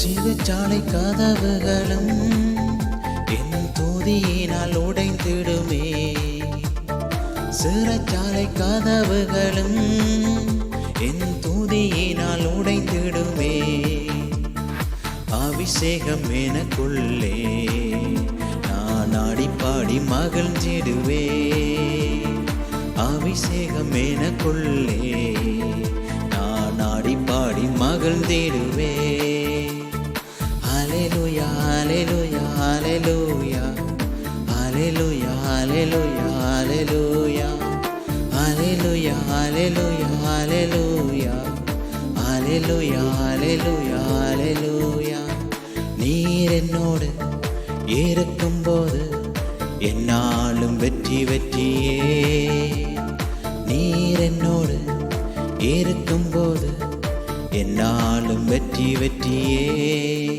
சிறுச்சாலை கதவுகளும் என் தோதியினால் உடைந்திடுமே. சிறைச்சாலை கதவுகளும் என் தூதியினால் உடைந்திடுமே. அபிஷேகம் எனக்குள்ளே நான் ஆடிப்பாடி மகிழ்ந்திடுவே அபிஷேகம் எனக்குள்ளே நான் ஆடிப்பாடி மகிழ்ந்திடுவே அலைலுயா அலைலுயா அலைலுயா அலைலுயா அலைலுயா அலைலுயா அலைலுயா அலைலுயா அலைலுயா அலைலுயா அலைலுயா அலைலுயா நீர் என்னோடு இருக்கும்போது என்னாலும் வெற்றி வெற்றியே. நீர் என்னோடு இருக்கும்போது என்னாலும் வெற்றி வெற்றியே.